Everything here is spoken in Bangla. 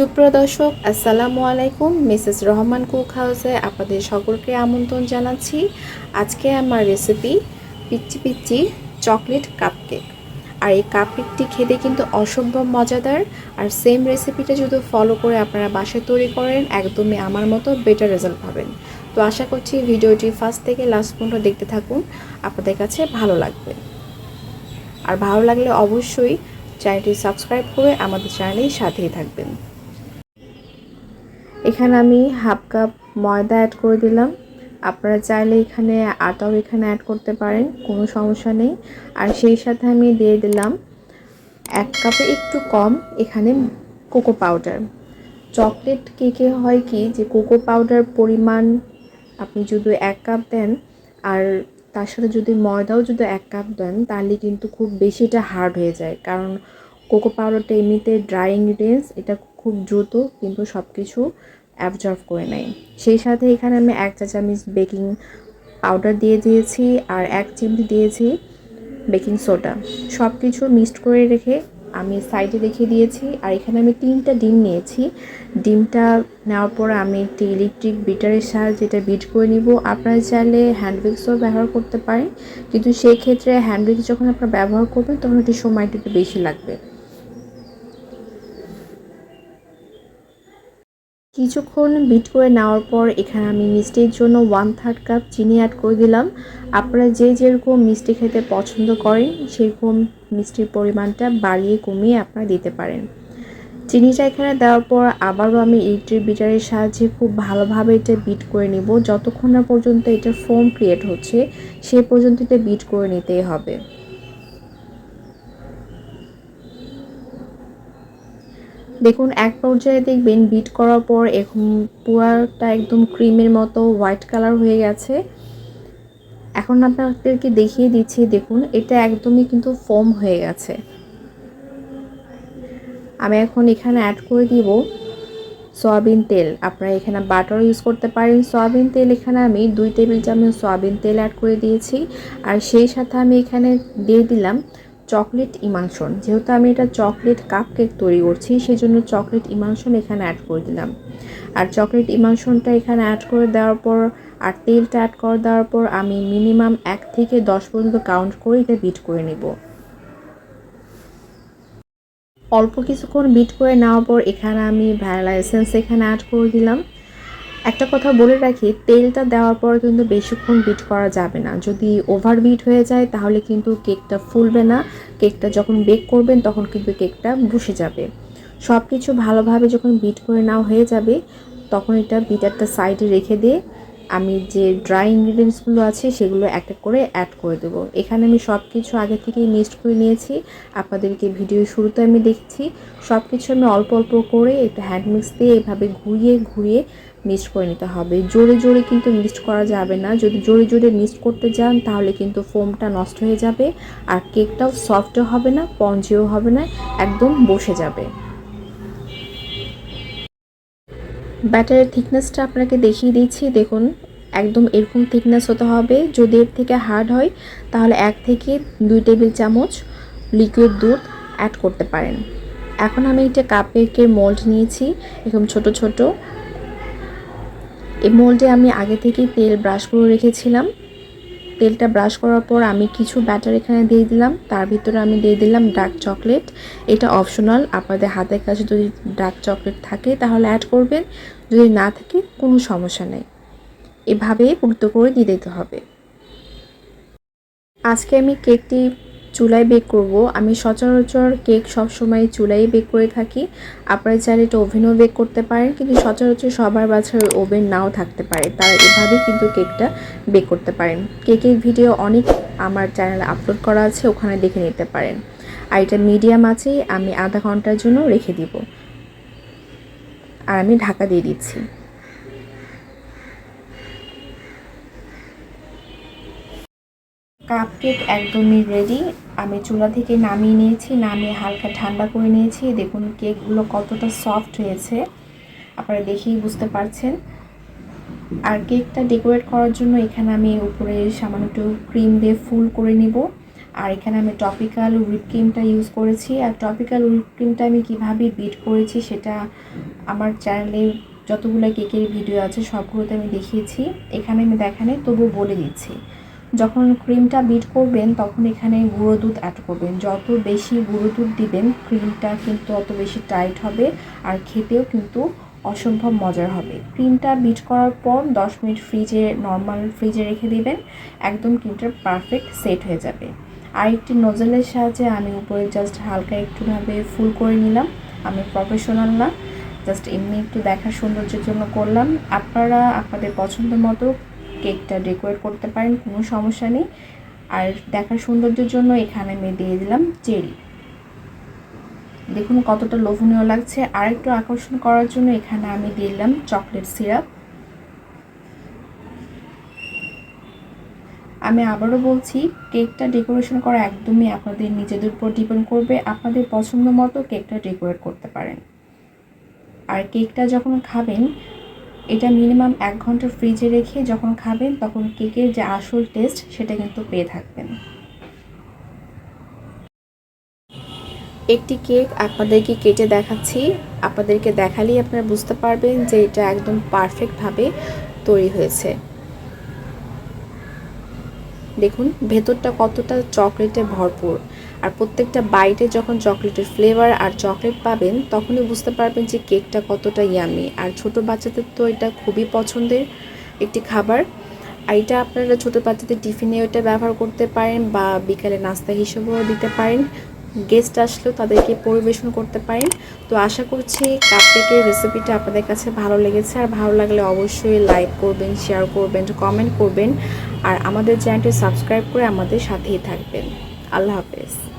সুপ্রিয় দর্শক, আসসালামু আলাইকুম। মিসেস রহমান কুক হাউসে আপনাদের সকলকে আমন্ত্রণ জানাচ্ছি। আজকে আমার রেসিপি পিচ্চি পিচ্চি চকলেট কাপকেক আর এই কাপকেকটি খেতে কিন্তু অসম্ভব মজাদার। আর সেম রেসিপিটা যদি ফলো করে আপনারা বাসায় তৈরি করেন, একদমই আমার মতো বেটার রেজাল্ট পাবেন। তো আশা করছি ভিডিওটি ফার্স্ট থেকে লাস্ট পর্যন্ত দেখতে থাকুন। আপনাদের কাছে ভালো লাগবে। আর ভালো লাগলে অবশ্যই চ্যানেলটি সাবস্ক্রাইব করে আমাদের চ্যানেলের সাথেই থাকবেন। এখানে আমি হাফ কাপ ময়দা অ্যাড করে দিলাম। আপনারা চাইলে এখানে আটাও এখানে অ্যাড করতে পারেন, কোনো সমস্যা নেই। আর সেই সাথে আমি দিয়ে দিলাম এক কাপে একটু কম এখানে কোকো পাউডার চকলেট কেকে হয় কি যে কোকো পাউডার পরিমাণ আপনি যদি এক কাপ দেন, আর তার সাথে যদি ময়দাও যদি এক কাপ দেন, তাহলে কিন্তু খুব বেশিটা হার্ড হয়ে যায়। কারণ কোকো পাউডারটা এমনিতে ড্রাই ইনগ্রিডিয়েন্টস এটা খুব দ্রুত কিন্তু সব কিছু অ্যাবজর্ভ করে নেয়। সেই সাথে এখানে আমি এক চা চামচ বেকিং পাউডার দিয়ে দিয়েছি আর এক চিমটি দিয়েছি বেকিং সোডা সব কিছু মিক্সড করে রেখে আমি সাইডে রেখে দিয়েছি আর এখানে আমি তিনটা ডিম নিয়েছি। ডিমটা নেওয়ার পর আমি একটি ইলেকট্রিক বিটারের সাহায্যে এটা বিট করে নিব। আপনারা চাইলে হ্যান্ড উইক্সও ব্যবহার করতে পারেন। কিন্তু সেই ক্ষেত্রে হ্যান্ড যখন আপনারা ব্যবহার করবেন, তখন একটু সময়টা একটু বেশি লাগবে। কিছুক্ষণ বিট করে নেওয়ার পর এখানে আমি মিষ্টির জন্য ওয়ান থার্ড কাপ চিনি অ্যাড করে দিলাম। আপনারা যে যেরকম মিষ্টি খেতে পছন্দ করেন, সেরকম মিষ্টির পরিমাণটা বাড়িয়ে কমিয়ে আপনারা দিতে পারেন। চিনিটা এখানে দেওয়ার পর আবারও আমি ইলেকট্রিক বিটারের সাহায্যে খুব ভালোভাবে এটা বিট করে নিব। যতক্ষণ না পর্যন্ত এটা ফোম ক্রিয়েট হচ্ছে, সে পর্যন্ত এটা বিট করে নিতেই হবে। দেখুন, এক পর্যায়ে দেখবেন বিট করার পর এখন পুরাটা একদম ক্রিমের মতো হোয়াইট কালার হয়ে গেছে। এখন আপনাদেরকে দেখিয়ে দিচ্ছি, দেখুন, এটা একদমই কিন্তু ফোম হয়ে গেছে। আমি এখন এখানে অ্যাড করে দিব সয়াবিন তেল। আপনারা এখানে বাটার ইউজ করতে পারেন। সয়াবিন তেল এখানে আমি দুই টেবিল চামচ সয়াবিন তেল অ্যাড করে দিয়েছি। আর সেই সাথে আমি এখানে দিয়ে দিলাম চকলেট ইমানশন। যেহেতু আমি এটা চকলেট কাপ কেক তৈরি করছি সেই জন্য চকলেট ইমানশন এখানে অ্যাড করে দিলাম। আর চকলেট ইমানশনটা এখানে অ্যাড করে দেওয়ার পর আর তেলটা অ্যাড করে দেওয়ার পর আমি মিনিমাম এক থেকে দশ পর্যন্ত কাউন্ট করে এটা বিট করে নেব। অল্প কিছুক্ষণ বিট করে নেওয়ার পর এখানে আমি ভ্যানিলা এসেন্স এখানে অ্যাড করে দিলাম। একটা কথা বলে রাখি, তেলটা দেওয়ার পর কিন্তু বেশিক্ষণ বিট করা যাবে না। যদি ওভার বিট হয়ে যায়, তাহলে কিন্তু কেকটা ফুলবে না। কেকটা যখন বেক করবেন, তখন কিন্তু কেকটা বসে যাবে। সব কিছু ভালোভাবে যখন বিট করে নেওয়া হয়ে যাবে, তখন এটা বিটারটা সাইডে রেখে দিয়ে আমি যে ড্রাই ইনগ্রিডিয়েন্টসগুলো আছে, সেগুলো এক এক করে অ্যাড করে দেবো। এখানে আমি সব কিছু আগে থেকেই মিক্সড করে নিয়েছি। আপনাদেরকে ভিডিও শুরুতে আমি দেখছি। সব কিছু আমি অল্প অল্প করে একটু হ্যান্ড মিক্স দিয়ে এভাবে ঘুরিয়ে ঘুরিয়ে মিক্সড করে নিতে হবে। জোরে জোরে কিন্তু মিক্সড করা যাবে না। যদি জোরে জোরে মিক্সড করতে যান, তাহলে কিন্তু ফোমটা নষ্ট হয়ে যাবে আর কেকটাও সফটও হবে না পঞ্জিও হবে না, একদম বসে যাবে। ব্যাটারের থিকনেসটা আপনাকে দেখিয়ে দিচ্ছি। দেখুন, একদম এরকম থিকনেস হতে হবে। যদি এর থেকে হার্ড হয়, তাহলে এক থেকে দুই টেবিল চামচ লিকুইড দুধ অ্যাড করতে পারেন। এখন আমি একটা কাপেকের মোল্ড নিয়েছি, এরকম ছোট ছোট এই মোল্ডে আমি আগে থেকেই তেল ব্রাশ করে রেখেছিলাম। তেলটা ব্রাশ করার পর আমি কিছু ব্যাটার এখানে দিয়ে দিলাম। তার ভিতরে আমি দিয়ে দিলাম ডার্ক চকলেট এটা অপশনাল আপনাদের হাতের কাছে যদি ডার্ক চকলেট থাকে, তাহলে অ্যাড করবেন। যদি না থাকে, কোনো সমস্যা নেই। এভাবে পুক্ত করে দিয়ে দিতে হবে। আজকে আমি কেকটি চুলায় বেক করব। আমি সচরাচর কেক সবসময় চুলায় বেক করে থাকি। আপনারা চাইলে এটা ওভেনও বেক করতে পারেন, কিন্তু সচরাচর সবার বাছার ওভেন নাও থাকতে পারে। তারা এভাবে কিন্তু কেকটা বেক করতে পারেন। কেকের ভিডিও অনেক আমার চ্যানেলে আপলোড করা আছে, ওখানে দেখে নিতে পারেন। আর এটা মিডিয়াম আছেই আমি আধা ঘণ্টার জন্য রেখে দিব। আর আমি ঢাকা দিয়ে দিচ্ছি। কাপ কেক একদমই রেডি আমি চুলা থেকে নামিয়ে নিয়েছি, নামিয়ে হালকা ঠান্ডা করে নিয়েছি। দেখুন, কেকগুলো কতটা সফট হয়েছে। আপনারা দেখেই বুঝতে পারছেন। আর কেকটা ডেকোরেট করার জন্য এখানে আমি উপরে সামান্য একটু ক্রিম দিয়ে ফুল করে নিব। আর এখানে আমি টপিক্যাল হুইপ ক্রিমটা ইউজ করেছি। আর টপিক্যাল হুইপ ক্রিমটা আমি কীভাবে বিট করেছি সেটা আমার চ্যানেলে যতগুলো কেকের ভিডিও আছে সবগুলোতে আমি দেখিয়েছি। এখানে আমি দেখানে তবু বলে দিচ্ছি। যখন ক্রিমটা বিট করবেন, তখন এখানে গুঁড়ো দুধ অ্যাড করবেন। যত বেশি গুঁড়ো দুধ দিবেন ক্রিমটা কিন্তু অত বেশি টাইট হবে আর খেতেও কিন্তু অসম্ভব মজার হবে। ক্রিমটা বিট করার পর দশ মিনিট ফ্রিজে নর্মাল ফ্রিজে রেখে দিবেন। একদম ক্রিমটা পারফেক্ট সেট হয়ে যাবে। আর একটি নজলের সাহায্যে আমি উপরে জাস্ট হালকা একটুভাবে ফুল করে নিলাম। আমি প্রফেশনাল না। জাস্ট এমনি একটু দেখার সৌন্দর্যের জন্য করলাম। আপনারা, আপনাদের পছন্দ মতো কেকটা ডেকোরেট করতে পারেন, কোনো সমস্যা নেই। আর দেখার সৌন্দর্যের জন্য এখানে আমি দিয়ে দিলাম চেরি। দেখুন কতটা লোভনীয় লাগছে। আর একটু আকর্ষণ করার জন্য এখানে আমি দিলাম চকলেট সিরাপ। আমি আবারও বলছি, কেকটা ডেকোরেশন করা একদমই আপনাদের নিজেদের উপর ডিপেন্ড করবে। আপনাদের পছন্দ মতো কেকটা ডেকোরেট করতে পারেন। আর কেকটা যখন খাবেন এটা মিনিমাম এক ঘণ্টা ফ্রিজে রেখে যখন খাবেন, তখন কেকের যে আসল টেস্ট সেটা কিন্তু পেয়ে থাকবেন। একটি কেক আপনাদেরকে কেটে দেখাচ্ছি। আপনাদেরকে দেখালেই আপনারা বুঝতে পারবেন যে এটা একদম পারফেক্টভাবে তৈরি হয়েছে। দেখুন, ভেতরটা কতটা চকলেটে ভরপুর। আর প্রত্যেকটা বাইটে যখন চকলেটের ফ্লেভার আর চকলেট পাবেন, তখনই বুঝতে পারবেন যে কেকটা কতটা ইয়ামি আর ছোট বাচ্চাদের তো এটা খুবই পছন্দের একটি খাবার। আর এটা আপনারা ছোটো বাচ্চাদের টিফিনে ওটা ব্যবহার করতে পারেন বা বিকালে নাস্তা হিসেবেও দিতে পারেন। গেস্ট আসলেও তাদেরকে পরিবেশন করতে পারেন। তো আশা করছি কাপকেকের রেসিপিটা আপনাদের কাছে ভালো লেগেছে। আর ভালো লাগলে অবশ্যই লাইক করবেন শেয়ার করবেন কমেন্ট করবেন। আর আমাদের চ্যানেলটি সাবস্ক্রাইব করে আমাদের সাথেই থাকবেন। আল্লাহ হাফেজ।